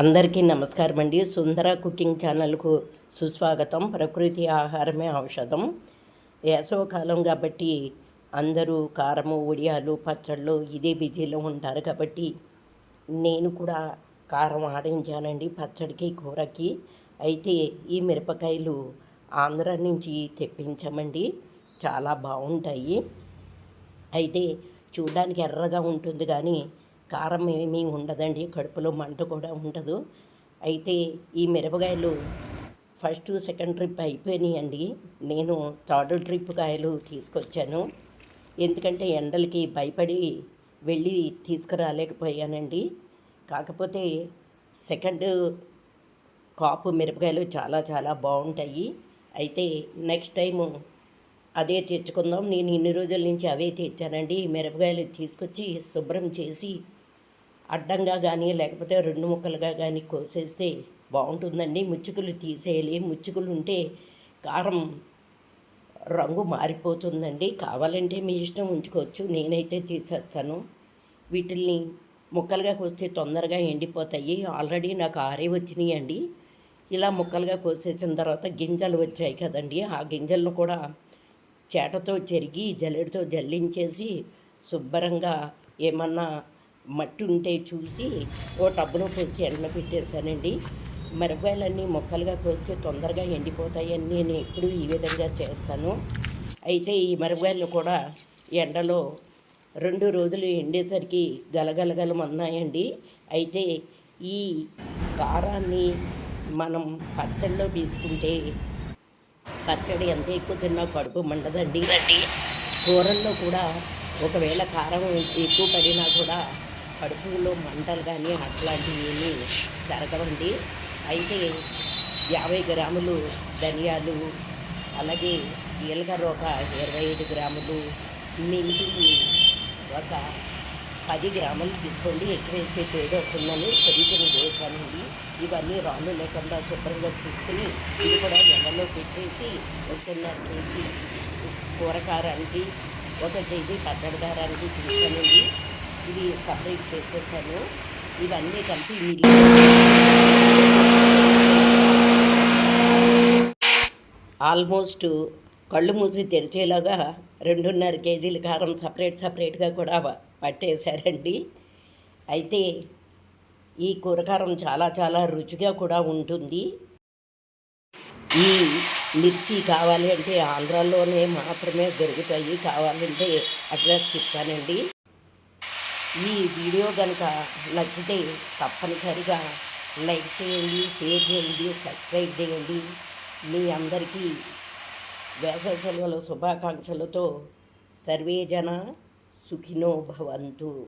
అందరికీ నమస్కారం అండి. సుందర కుకింగ్ ఛానల్కు సుస్వాగతం. ప్రకృతి ఆహారమే ఔషధం. వేసవకాలం కాబట్టి అందరూ కారము ఉడియాలు పచ్చళ్ళు ఇదే బిజీలో ఉంటారు కాబట్టి నేను కూడా కారం ఆడించానండి పచ్చడికి కూరకి. అయితే ఈ మిరపకాయలు ఆంధ్ర నుంచి తెప్పించామండి. చాలా బాగుంటాయి. అయితే చూడడానికి ఎర్రగా ఉంటుంది కానీ కారం ఏమీ ఉండదండి కడుపులో మంట కూడా ఉండదు. అయితే ఈ మిరపకాయలు ఫస్ట్ సెకండ్ ట్రిప్ అయిపోయినాయండి. నేను థర్డ్ ట్రిప్ కాయలు తీసుకొచ్చాను. ఎందుకంటే ఎండలకి భయపడి వెళ్ళి తీసుకురాలేకపోయానండి. కాకపోతే సెకండ్ కాపు మిరపకాయలు చాలా చాలా బాగుంటాయి. అయితే నెక్స్ట్ టైము అదే తెచ్చుకుందాం. నేను ఇన్ని రోజుల నుంచి అవే తెచ్చానండి. మిరపకాయలు తీసుకొచ్చి శుభ్రం చేసి అడ్డంగా కానీ లేకపోతే రెండు ముక్కలుగా కానీ కోసేస్తే బాగుంటుందండి. ముచ్చుకులు తీసేయాలి. ముచ్చుకులు ఉంటే కారం రంగు మారిపోతుందండి. కావాలంటే మీ ఇష్టం ఉంచుకోవచ్చు. నేనైతే తీసేస్తాను. వీటిల్ని ముక్కలుగా కోస్తే తొందరగా ఎండిపోతాయి. ఆల్రెడీ నాకు ఆరే వచ్చినాయి అండి ఇలా ముక్కలుగా కోసేసిన తర్వాత గింజలు వచ్చాయి కదండి. ఆ గింజలను కూడా చేటతో చెరిగి జల్లెడతో జల్లించేసి శుభ్రంగా ఏమన్నా మట్టి ఉంటే చూసి ఓ టబ్బులో పోసి ఎండలో పెట్టేశానండి మిరపకాయలన్నీ మొక్కలుగా కోస్తే తొందరగా ఎండిపోతాయని నేను ఎప్పుడు ఈ విధంగా చేస్తాను. అయితే ఈ మిరపకాయలు కూడా ఎండలో రెండు రోజులు ఎండేసరికి గలగలగలమన్నాయండి అయితే ఈ కారాన్ని మనం పచ్చడిలో తీసుకుంటే పచ్చడి ఎంత ఎక్కువ తిన్నా కడుపు మండదండి. కూరల్లో కూడా ఒకవేళ కారం ఎక్కువ పడినా కూడా కడుపులో మంటలు కానీ అట్లాంటివి ఏమీ జరగవండి. అయితే యాభై గ్రాములు ధనియాలు అలాగే జీలకర్ర ఒక ఇరవై ఐదు గ్రాములు మెంతులు ఒక పది గ్రాములు తీసుకోండి. ఎక్కువ వేసే తేడా వస్తుందని కొంచెం వేసానండి ఇవన్నీ రాళ్ళు లేకుండా శుభ్రంగా చూసుకుని ఇది కూడా ఎండలో పెట్టేసి ఒకటిన్నర కేజీ కూరకారానికి ఒక కేజీ పచ్చడి కారానికి తీసుకోనండి ఇవి సపరేట్ చేసేసాను. ఇవన్నీ కలిపి నీళ్ళు ఆల్మోస్ట్ కళ్ళు మూసి తెరిచేలాగా రెండున్నర కేజీల కారం సపరేట్ సపరేట్గా కూడా పట్టేశారండి. అయితే ఈ కూరకారం చాలా చాలా రుచిగా కూడా ఉంటుంది. ఈ మిర్చి కావాలి అంటే ఆంధ్రాలోనే మాత్రమే దొరుకుతాయి. కావాలంటే అడ్రస్ చెప్తానండి. ఈ వీడియో కనుక నచ్చితే తప్పనిసరిగా లైక్ చేయండి షేర్ చేయండి సబ్స్క్రైబ్ చేయండి. మీ అందరికీ వేసవి సెలవుల శుభాకాంక్షలతో సర్వే జన సుఖినో భవంతు.